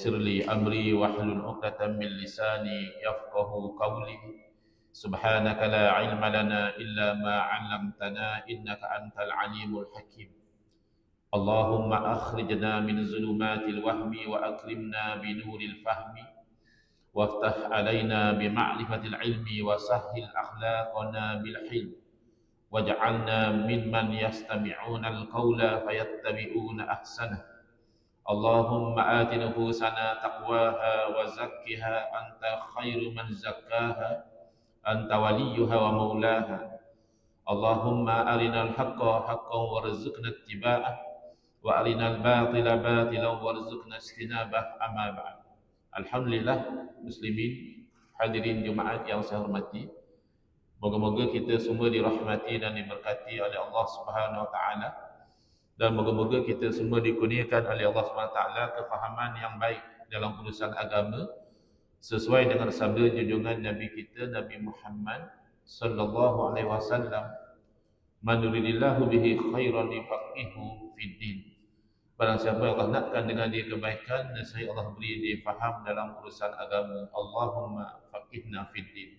ويسر لي أمري واحلل عقدة من لساني يفقه قولي. سبحانك لا علم لنا إلا ما علمتنا إنك أنت العليم الحكيم. اللهم أخرجنا من ظلمات الوهم وأكرمنا بنور الفهم. وافتح علينا بمعرفة العلم وسهل أخلاقنا بالحلم. واجعلنا ممن يستمعون القول فيتبعون أحسنه. اللهم آت نفوسنا تقواها وزكها أنت خير من زكاها أنت وليها ومولاها. اللهم أرنا الحق حقا وارزقنا اتباعه وأرنا الباطل باطلا وارزقنا اجتنابه أما بعد. Alhamdulillah Muslimin Hadirin Jumaat yang saya hormati. Moga-moga kita semua dirahmati dan diberkati oleh Allah Subhanahu Wa Taala. Dan moga-moga kita semua dikurniakan oleh Allah Taala kefahaman yang baik dalam urusan agama sesuai dengan sabda junjungan Nabi kita Nabi Muhammad sallallahu alaihi wasallam man yuridillahu bihi khairan yufaqihu fid din Barang siapa yang Allah nakkan dengan dia kebaikan saya Allah beri dia faham dalam urusan agama. Allahumma faqihna fid din.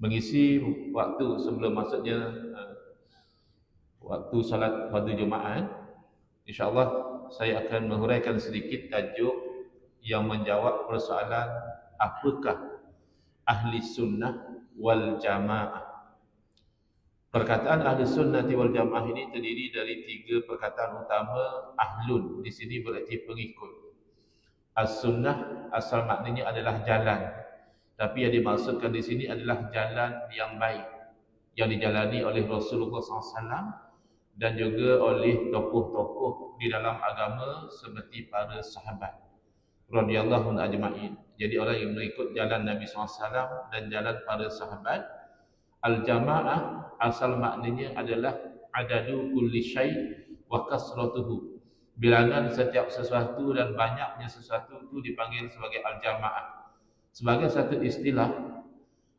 Mengisi waktu sebelum masuknya uh, waktu salat pada Jumaat, insya-Allah saya akan menghuraikan sedikit tajuk yang menjawab persoalan apakah ahli sunnah wal jamaah Perkataan ahli sunnah wal jamaah ini terdiri dari tiga perkataan utama ahlun. Di sini berarti pengikut. As-sunnah asal maknanya adalah jalan. Tapi yang dimaksudkan di sini adalah jalan yang baik. Yang dijalani oleh Rasulullah SAW dan juga oleh tokoh-tokoh di dalam agama seperti para sahabat. Radiyallahu ajma'in. Jadi orang yang mengikut jalan Nabi SAW dan jalan para sahabat Al-jamaah asal maknanya adalah adadu kulli syai wa kasratuhu. Bilangan setiap sesuatu dan banyaknya sesuatu itu dipanggil sebagai al-jamaah. Sebagai satu istilah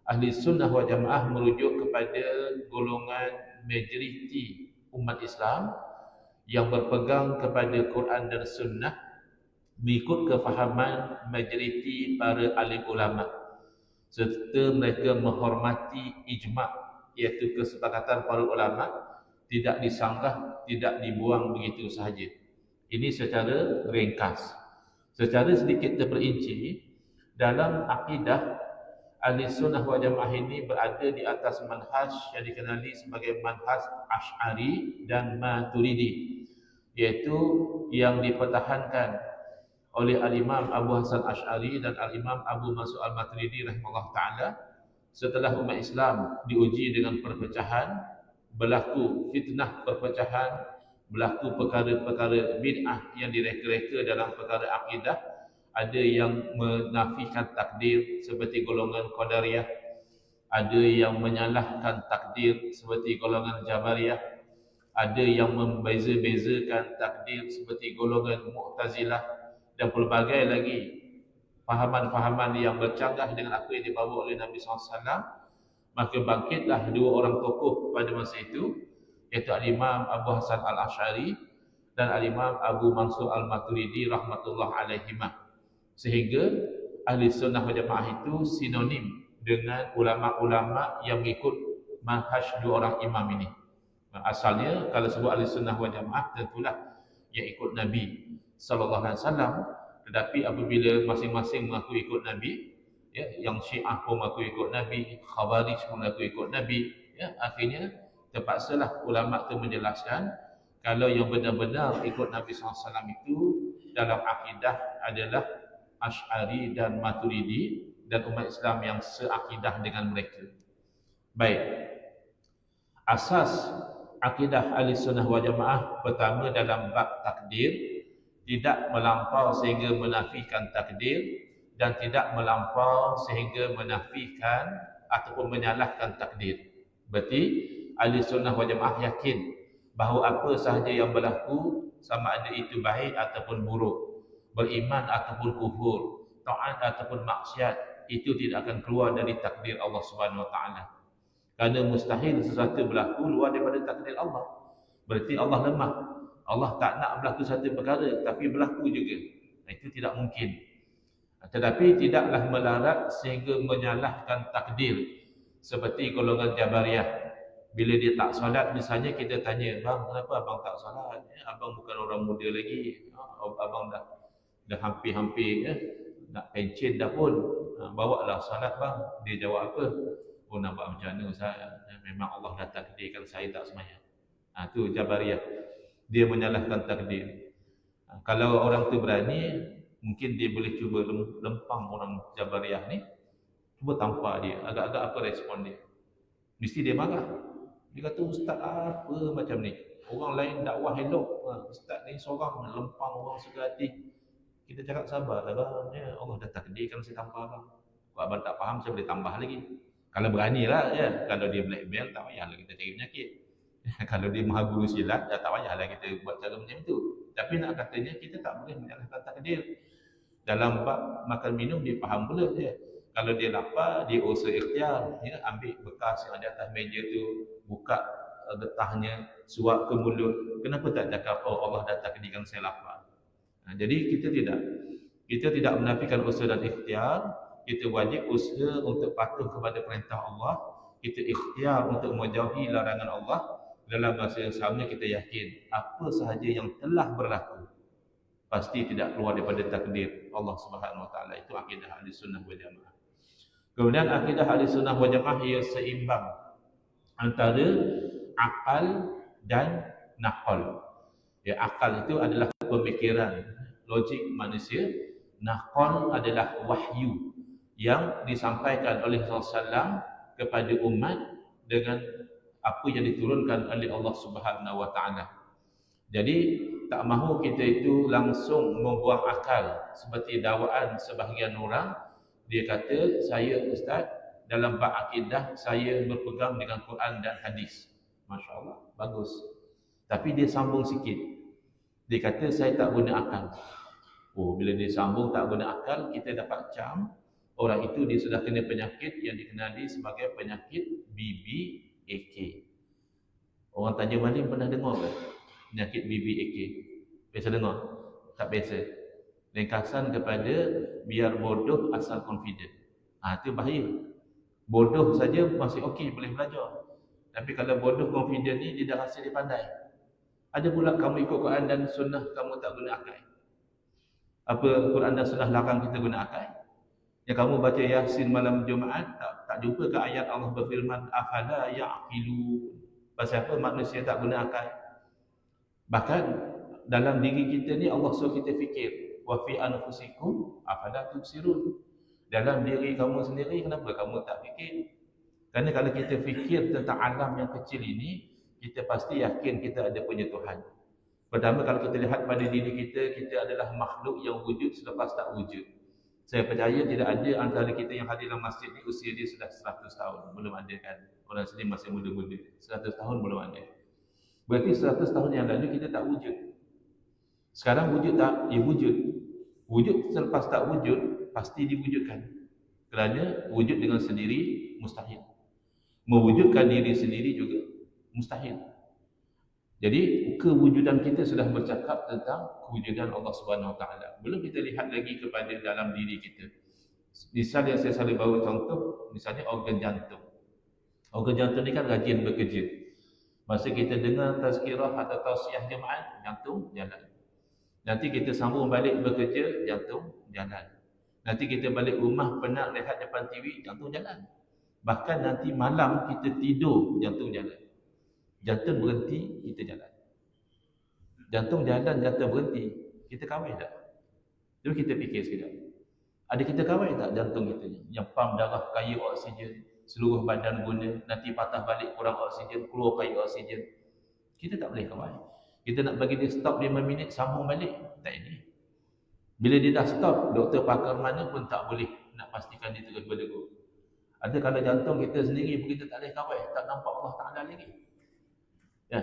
ahli sunnah wa jamaah merujuk kepada golongan majoriti umat Islam yang berpegang kepada Quran dan sunnah mengikut kefahaman majoriti para alim ulama' serta mereka menghormati ijma' iaitu kesepakatan para ulama tidak disanggah, tidak dibuang begitu sahaja. Ini secara ringkas. Secara sedikit terperinci, dalam akidah ahli sunnah wal jamaah ini berada di atas manhaj yang dikenali sebagai manhaj Ash'ari dan Maturidi iaitu yang dipertahankan oleh Al-Imam Abu Hasan Ash'ari dan Al-Imam Abu Mas'ud Al-Matridi rahimahullah ta'ala setelah umat Islam diuji dengan perpecahan berlaku fitnah perpecahan berlaku perkara-perkara bid'ah yang direka-reka dalam perkara akidah ada yang menafikan takdir seperti golongan Qadariyah. Ada yang menyalahkan takdir seperti golongan Jabariyah. Ada yang membeza-bezakan takdir seperti golongan Mu'tazilah. Dan pelbagai lagi fahaman-fahaman yang bercanggah dengan apa yang dibawa oleh Nabi SAW maka bangkitlah dua orang tokoh pada masa itu iaitu Al-Imam Abu Hasan Al-Ash'ari dan Al-Imam Abu Mansur Al-Maturidi rahmatullah alaihimah sehingga ahli sunnah wal jamaah itu sinonim dengan ulama-ulama yang mengikut manhaj dua orang imam ini. Asalnya kalau sebut ahli sunnah wal jamaah tentulah yang ikut Nabi sallallahu alaihi wasallam. Tetapi apabila masing-masing mengaku ikut nabi ya yang syiah pun mengaku ikut nabi khawarij pun mengaku ikut nabi ya akhirnya terpaksalah ulama itu menjelaskan kalau yang benar-benar ikut nabi wasallam itu dalam akidah adalah Ash'ari dan Maturidi dan umat Islam yang seakidah dengan mereka. Baik. Asas akidah ahli sunnah wal jamaah pertama dalam bab takdir tidak melampau sehingga menafikan takdir dan tidak melampau sehingga menafikan ataupun menyalahkan takdir. Berarti ahli sunnah wal jamaah yakin bahawa apa sahaja yang berlaku sama ada itu baik ataupun buruk, beriman ataupun kufur, taat ataupun maksiat itu tidak akan keluar dari takdir Allah Subhanahu wa taala. Kerana mustahil sesuatu berlaku luar daripada takdir Allah. Berarti Allah lemah. Allah tak nak berlaku satu perkara tapi berlaku juga. Itu tidak mungkin. Tetapi tidaklah melarat sehingga menyalahkan takdir. Seperti golongan Jabariyah. Bila dia tak solat, misalnya kita tanya, Bang, kenapa abang tak solat? Ya, abang bukan orang muda lagi. Ha, abang dah dah hampir-hampir ya. nak pencen dah pun. Ha, bawa lah solat bang. Dia jawab apa? Oh nampak macam mana Ustaz? Ya, memang Allah dah takdirkan saya tak semayang. Ha, tu Jabariyah. Dia menyalahkan takdir. Ha, kalau orang tu berani, mungkin dia boleh cuba lempang orang Jabariyah ni. Cuba tampak dia. Agak-agak apa respon dia. Mesti dia marah. Dia kata ustaz apa macam ni? Orang lain dakwah elok. Ha, ustaz ni seorang lempang orang hati. Kita cakap sabar lah. Ya, Allah dah takdirkan saya tanpa abang. Kalau abang tak faham saya boleh tambah lagi. Kalau berani lah ya. Kalau dia blackmail tak payahlah kita cari penyakit. Kalau dia maha guru silat ya, tak payahlah kita buat cara macam itu. Tapi nak katanya kita tak boleh menyalahkan takdir. Dalam bab makan minum dia faham pula ya. Kalau dia lapar, dia usaha ikhtiar. Ya, ambil bekas yang ada atas meja tu, buka getahnya, suap ke mulut. Kenapa tak cakap, oh Allah dah takdirkan saya lapar. Nah, jadi kita tidak. Kita tidak menafikan usaha dan ikhtiar. Kita wajib usaha untuk patuh kepada perintah Allah. Kita ikhtiar untuk menjauhi larangan Allah. Dalam masa yang sama kita yakin apa sahaja yang telah berlaku pasti tidak keluar daripada takdir Allah Subhanahu Wa Taala itu akidah ahli sunnah wal jamaah. Kemudian akidah ahli sunnah wal jamaah ia seimbang antara akal dan nakal. Ya, akal itu adalah pemikiran logik manusia. Nakal adalah wahyu yang disampaikan oleh Rasulullah kepada umat dengan apa yang diturunkan oleh Allah Subhanahu Wa Taala. Jadi tak mahu kita itu langsung membuang akal seperti dakwaan sebahagian orang dia kata, saya Ustaz, dalam bab akidah, saya berpegang dengan Quran dan hadis. Masya Allah, bagus. Tapi dia sambung sikit. Dia kata, saya tak guna akal. Oh, bila dia sambung tak guna akal, kita dapat cam. Orang itu dia sudah kena penyakit yang dikenali sebagai penyakit BBAK. Orang Tanjung Malim pernah dengar ke? Penyakit BBAK. Biasa dengar? Tak biasa ringkasan kepada biar bodoh asal confident. Ha, itu bahaya. Bodoh saja masih okey boleh belajar. Tapi kalau bodoh confident ni dia dah rasa dia pandai. Ada pula kamu ikut Quran dan sunnah kamu tak guna akal. Apa Quran dan sunnah larang kita guna akal? Yang kamu baca Yasin malam Jumaat tak tak jumpa ke ayat Allah berfirman afala ya'qilu. Pasal apa manusia tak guna akal? Bahkan dalam diri kita ni Allah suruh kita fikir wa fi anfusikum afala tubsirun dalam diri kamu sendiri kenapa kamu tak fikir kerana kalau kita fikir tentang alam yang kecil ini kita pasti yakin kita ada punya Tuhan pertama kalau kita lihat pada diri kita kita adalah makhluk yang wujud selepas tak wujud saya percaya tidak ada antara kita yang hadir dalam masjid ni usia dia sudah 100 tahun belum ada kan orang sini masih muda-muda 100 tahun belum ada berarti 100 tahun yang lalu kita tak wujud sekarang wujud tak? Ya wujud. Wujud selepas tak wujud, pasti diwujudkan. Kerana wujud dengan sendiri, mustahil. Mewujudkan diri sendiri juga, mustahil. Jadi, kewujudan kita sudah bercakap tentang kewujudan Allah Subhanahu Wa Taala. Belum kita lihat lagi kepada dalam diri kita. Misal yang saya selalu bawa contoh, misalnya organ jantung. Organ jantung ni kan rajin bekerja. Masa kita dengar tazkirah atau tausiah jemaat, jantung jalan. Nanti kita sambung balik bekerja, jantung jalan. Nanti kita balik rumah penat rehat depan TV, jantung jalan. Bahkan nanti malam kita tidur, jantung jalan. Jantung berhenti, kita jalan. Jantung jalan, jantung berhenti, kita kawin tak? Jadi kita fikir sekejap. Ada kita kawin tak jantung kita ni? Yang pam darah kaya oksigen, seluruh badan guna, nanti patah balik kurang oksigen, keluar kaya oksigen. Kita tak boleh kawin. Kita nak bagi dia stop 5 minit, sambung balik. Tak ini. Bila dia dah stop, doktor pakar mana pun tak boleh nak pastikan dia terus berdegup. Ada kalau jantung kita sendiri pun kita tak boleh kawal, tak nampak Allah Ta'ala lagi. Ya.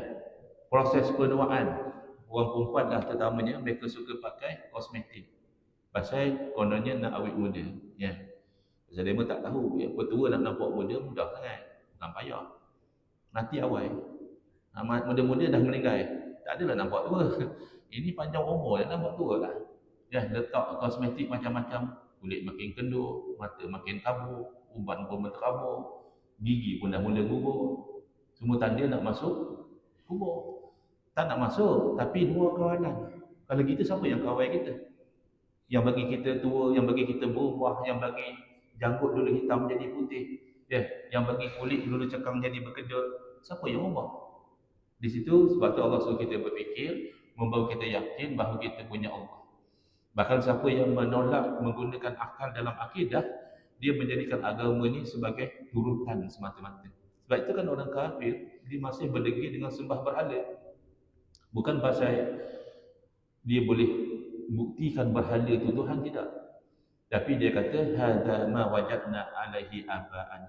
Proses penuaan. Orang perempuan dah terutamanya, mereka suka pakai kosmetik. Pasal kononnya nak awet muda. Ya. Pasal dia tak tahu. Ya, petua nak nampak muda, mudah sangat. Bukan payah. Nanti awal. Muda-muda dah meninggal tak adalah nampak tua. Ini panjang umur dia nampak tua lah. Ya, letak kosmetik macam-macam. kulit makin kenduk, mata makin kabur, uban pun berterabur, gigi pun dah mula gugur. Semua tanda nak masuk kubur. Tak nak masuk, tapi dua kawanan. Kalau kita siapa yang kawal kita? Yang bagi kita tua, yang bagi kita berubah, yang bagi janggut dulu hitam jadi putih. Ya, yang bagi kulit dulu cekang jadi berkedut. Siapa yang ubah? Di situ sebab tu Allah suruh kita berfikir, membawa kita yakin bahawa kita punya Allah. Bahkan siapa yang menolak menggunakan akal dalam akidah, dia menjadikan agama ini sebagai turutan semata-mata. Sebab itu kan orang kafir, dia masih berdegil dengan sembah berhala. Bukan pasal dia boleh buktikan berhala itu Tuhan, tidak. Tapi dia kata, Hada ma wajadna alaihi aba'an.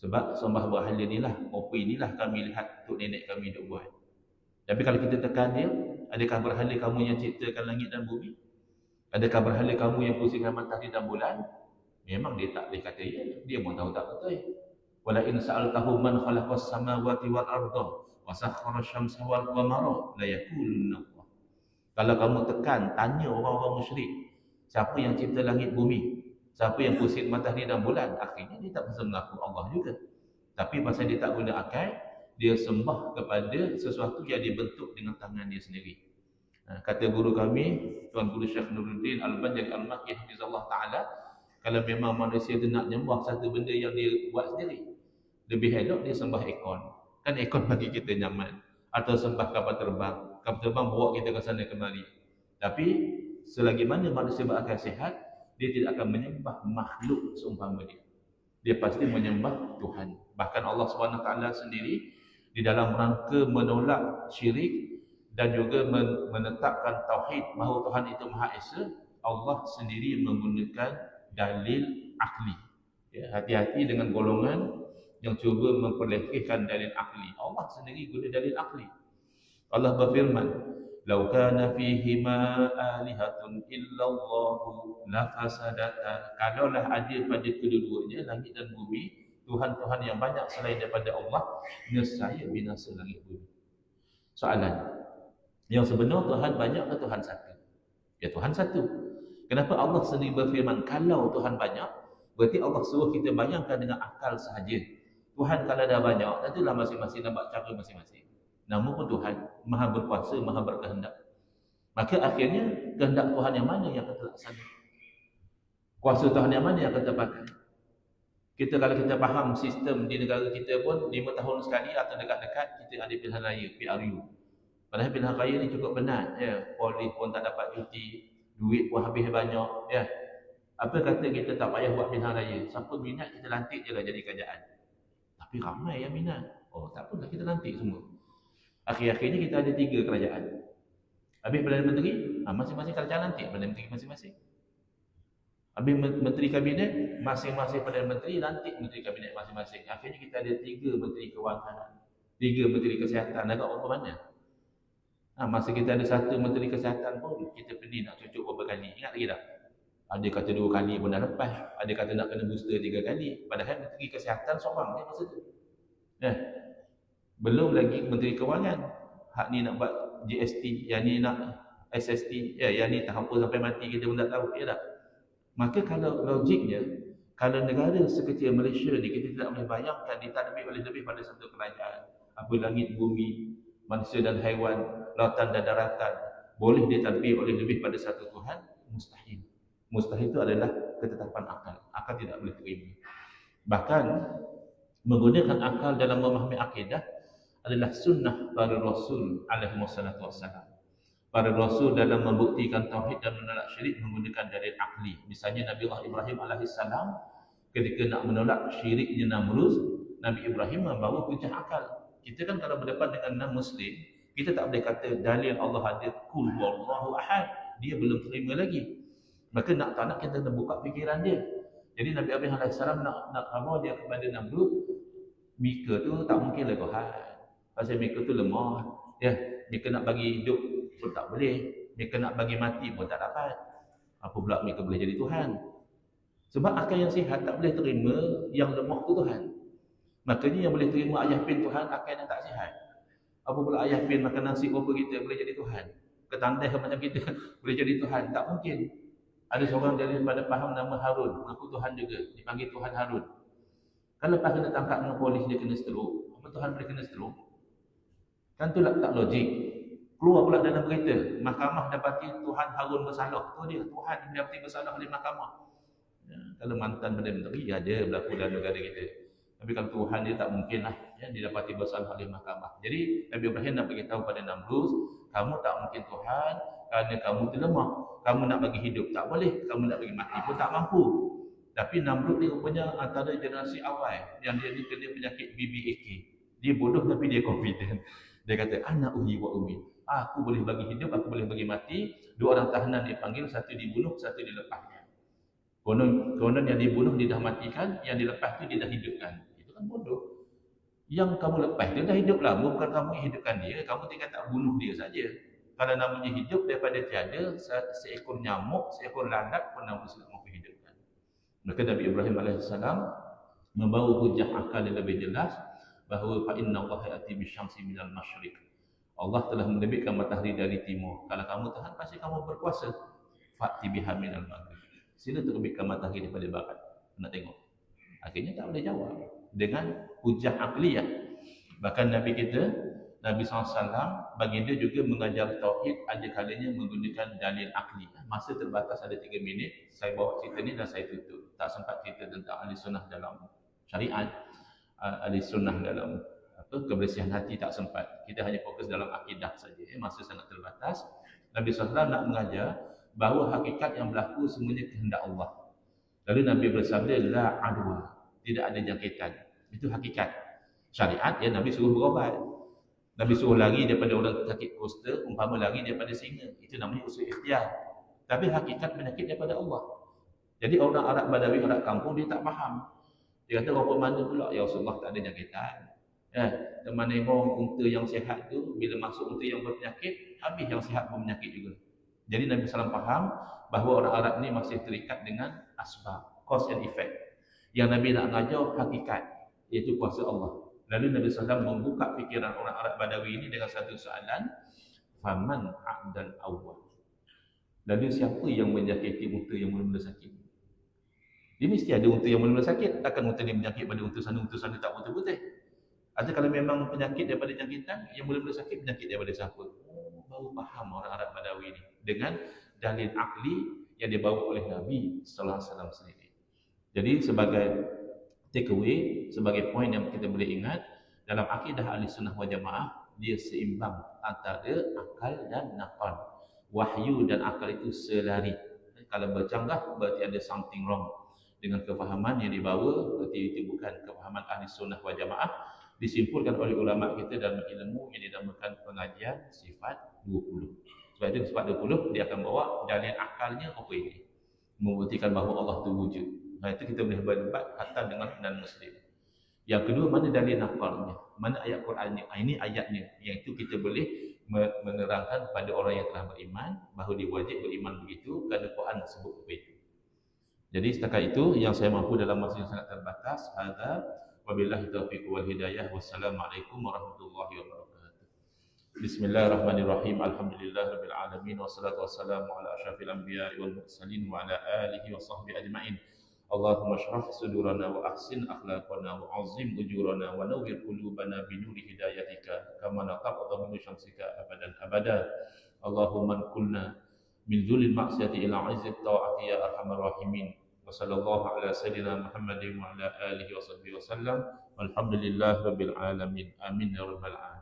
Sebab sembah berhala inilah, apa inilah kami lihat untuk nenek kami duk buat. Tapi kalau kita tekan dia, adakah berhala kamu yang ciptakan langit dan bumi? Adakah berhala kamu yang pusingkan matahari dan bulan? Memang dia tak boleh kata ya. Dia pun tahu tak betul. Wala in sa'altahu man khalaqas samawati wal arda wa sakhkhara syamsa wal qamara la yaqulunna Allah. Kalau kamu tekan tanya orang-orang musyrik, siapa yang cipta langit bumi? Siapa yang pusing matahari dan bulan? Akhirnya dia tak bisa mengaku Allah juga. Tapi pasal dia tak guna akal, dia sembah kepada sesuatu yang dibentuk dengan tangan dia sendiri. Ha, kata guru kami, Tuan Guru Syekh Nuruddin Al-Banjari Al-Makih Hafizullah Ta'ala, kalau memang manusia itu nak nyembah satu benda yang dia buat sendiri, lebih elok dia sembah ekon. Kan ekon bagi kita nyaman. Atau sembah kapal terbang. Kapal terbang bawa kita ke sana kemari. Tapi, selagi mana manusia berakal sihat, dia tidak akan menyembah makhluk seumpama dia. Dia pasti menyembah Tuhan. Bahkan Allah SWT sendiri, di dalam rangka menolak syirik, dan juga menetapkan tauhid bahawa Tuhan itu Maha Esa, Allah sendiri menggunakan dalil akli. Ya, hati-hati dengan golongan yang cuba memperlekehkan dalil akli. Allah sendiri guna dalil akli. Allah berfirman, "Lau kana fihi ma alihatun illa Allah la fasadata." Kalaulah ada pada kedua-duanya langit dan bumi, Tuhan-Tuhan yang banyak selain daripada Allah, nescaya binasa langit bumi. Soalan, yang sebenar Tuhan banyak ke Tuhan satu? Ya Tuhan satu. Kenapa Allah sendiri berfirman kalau Tuhan banyak? Berarti Allah suruh kita bayangkan dengan akal sahaja. Tuhan kalau dah banyak, tentulah masing-masing nampak cara masing-masing. Namun pun Tuhan maha berkuasa, maha berkehendak. Maka akhirnya kehendak Tuhan yang mana yang akan terlaksana? Kuasa Tuhan yang mana yang akan terpakai? Kita kalau kita faham sistem di negara kita pun lima tahun sekali atau dekat-dekat kita ada pilihan raya PRU Padahal pilihan raya ni cukup benar. Ya. Polis pun tak dapat cuti. Duit pun habis banyak. Ya. Apa kata kita tak payah buat pilihan raya? Siapa minat kita lantik je lah jadi kerajaan. Tapi ramai yang minat. Oh tak apalah kita lantik semua. Akhir-akhirnya kita ada tiga kerajaan. Habis Perdana Menteri, ha, masing-masing kerajaan lantik Perdana Menteri masing-masing. Habis Menteri Kabinet, masing-masing Perdana Menteri lantik Menteri Kabinet masing-masing. Akhirnya kita ada tiga Menteri Kewangan. Tiga Menteri Kesihatan. Agak apa mana? Ha, masa kita ada satu menteri kesihatan pun kita pergi nak cucuk beberapa kali. Ingat lagi tak? Ada kata dua kali pun dah lepas. Ada kata nak kena booster tiga kali. Padahal menteri kesihatan seorang je masa tu. Eh, belum lagi menteri kewangan. Hak ni nak buat GST, yang ni nak SST, ya, yang ni tak apa sampai mati kita pun tak tahu. Ya tak? Maka kalau logiknya, kalau negara sekecil Malaysia ni kita tidak boleh bayangkan ditadbir oleh lebih pada satu kerajaan. Apa langit bumi, manusia dan haiwan, lautan dan daratan boleh ditadbir oleh lebih pada satu Tuhan? Mustahil. Mustahil itu adalah ketetapan akal. Akal tidak boleh terima. Bahkan menggunakan akal dalam memahami akidah adalah sunnah para Rasul alaihi wassalam. Para Rasul dalam membuktikan tauhid dan menolak syirik menggunakan dalil akli. Misalnya Nabi Allah Ibrahim alaihi salam ketika nak menolak syiriknya Namrud, Nabi Ibrahim membawa hujah akal kita kan kalau berdepan dengan non muslim kita tak boleh kata dalil Allah ada kul wallahu ahad dia belum terima lagi maka nak tak nak kita kena buka fikiran dia jadi Nabi Ibrahim AS nak nak khabar dia kepada Namrud Mika tu tak mungkin lah Tuhan pasal Mika tu lemah ya Mika nak bagi hidup pun tak boleh Mika nak bagi mati pun tak dapat apa pula Mika boleh jadi Tuhan sebab akal yang sihat tak boleh terima yang lemah tu Tuhan Makanya yang boleh terima ayah pin Tuhan akan yang tak sihat. Apa pula ayah pin makan nasi apa kita boleh jadi Tuhan? Ketandai macam kita boleh jadi Tuhan? Tak mungkin. Ada seorang dari pada faham nama Harun, mengaku Tuhan juga, dipanggil Tuhan Harun. Kan lepas kena tangkap dengan polis dia kena stroke. Apa Tuhan boleh kena stroke? Kan tu tak logik. Keluar pula dalam berita, mahkamah dapati Tuhan Harun bersalah. Tu dia, Tuhan dapati bersalah oleh mahkamah. Ya, kalau mantan benda menteri, ya ada berlaku dalam negara kita. Tapi kalau Tuhan dia tak mungkin lah, ya, didapati bersalah oleh mahkamah. Jadi Nabi Ibrahim nak beritahu pada Namrud, kamu tak mungkin Tuhan, kerana kamu terlemah. Kamu nak bagi hidup tak boleh, kamu nak bagi mati pun tak mampu. Tapi Namrud ni rupanya antara generasi awal yang dia ni kena penyakit BBAK. Dia bodoh tapi dia confident. Dia kata, anak uhi wa umi. Aku boleh bagi hidup, aku boleh bagi mati. Dua orang tahanan dia panggil, satu dibunuh, satu dilepaskan. Konon, konon yang dibunuh dia dah matikan, yang dilepas tu dia dah hidupkan. Itu kan bodoh. Yang kamu lepas dia dah hidup lama, bukan kamu hidupkan dia, kamu tinggal tak bunuh dia saja kalau namanya hidup daripada tiada seekor nyamuk, seekor landak pun namun tidak mampu hidupkan. Maka Nabi Ibrahim AS membawa hujah akal yang lebih jelas bahawa fa inna Allah ya'ti bisyamsi minal masyriq. Allah telah menerbitkan matahari dari timur. Kalau kamu tahan pasti kamu berkuasa. Fa'ti biha minal maghrib. Sila terbitkan matahari daripada barat. Nak tengok. Akhirnya tak boleh jawab dengan hujah akliyah. Bahkan Nabi kita Nabi SAW baginda juga mengajar tauhid ada kalanya menggunakan dalil akli. Masa terbatas ada 3 minit, saya bawa cerita ni dan saya tutup. Tak sempat cerita tentang ahli sunnah dalam syariat, ah, ahli sunnah dalam apa kebersihan hati tak sempat. Kita hanya fokus dalam akidah saja. Masa sangat terbatas. Nabi SAW nak mengajar bahawa hakikat yang berlaku semuanya kehendak Allah. Lalu Nabi bersabda la adwa, tidak ada jangkitan. Itu hakikat. Syariat ya Nabi suruh berobat. Nabi suruh lari daripada orang sakit kusta, umpama lari daripada singa. Itu namanya usul ikhtiar. Tapi hakikat penyakit daripada Allah. Jadi orang Arab Badawi, Arab kampung, dia tak faham. Dia kata, berapa mana pula? Ya Rasulullah tak ada jangkitan. Ya, teman orang unta yang sihat tu, bila masuk unta yang berpenyakit, habis yang sihat pun penyakit juga. Jadi Nabi SAW faham bahawa orang Arab ni masih terikat dengan asbab, cause and effect. Yang Nabi nak ngajar hakikat, iaitu kuasa Allah. Lalu Nabi SAW membuka fikiran orang Arab Badawi ini dengan satu soalan. Faman a'dan awal. Lalu siapa yang menjangkiti unta yang mula-mula sakit? Dia mesti ada unta yang mula-mula sakit. Takkan unta ni menjangkit pada unta sana, unta sana tak putih-putih. Atau kalau memang penyakit daripada jangkitan, yang mula-mula sakit penyakit daripada siapa? Oh, baru faham orang Arab Badawi ini. Dengan dalil akli yang dibawa oleh Nabi Sallallahu Alaihi Wasallam sendiri. Jadi sebagai take away sebagai poin yang kita boleh ingat dalam akidah ahli sunnah wal jamaah dia seimbang antara akal dan nakal wahyu dan akal itu selari. Kalau bercanggah berarti ada something wrong dengan kefahaman yang dibawa berarti itu bukan kefahaman ahli sunnah wal jamaah disimpulkan oleh ulama kita dalam ilmu yang dinamakan pengajian sifat 20 sebab itu sifat 20 dia akan bawa dalil akalnya apa ini. Membuktikan bahawa Allah itu wujud Nah itu kita boleh berdebat hatta dengan non-Muslim. Yang kedua, mana dalil nakalnya? Mana ayat Qurannya? Ah, ini ayatnya. Yang itu kita boleh menerangkan kepada orang yang telah beriman bahawa dia wajib beriman begitu kerana Quran sebut begitu. Jadi setakat itu yang saya mampu dalam masa yang sangat terbatas. Ada wabillahi taufiq wal hidayah. Wassalamualaikum warahmatullahi wabarakatuh. Bismillahirrahmanirrahim. Alhamdulillahirabbil alamin wassalatu wassalamu ala asyrafil anbiya'i wal mursalin wa ala alihi wa sahbihi ajma'in. اللهم اشرح صدورنا واحسن اخلاقنا وعظم اجورنا ونور قلوبنا بنور هدايتك كما نقبض من شمسك ابدا ابدا اللهم انقلنا من ذل المعصيه إلى عز الطاعه يا ارحم الراحمين وصلى الله على سيدنا محمد وعلى اله وصحبه وسلم والحمد لله رب العالمين امين يا رب العالمين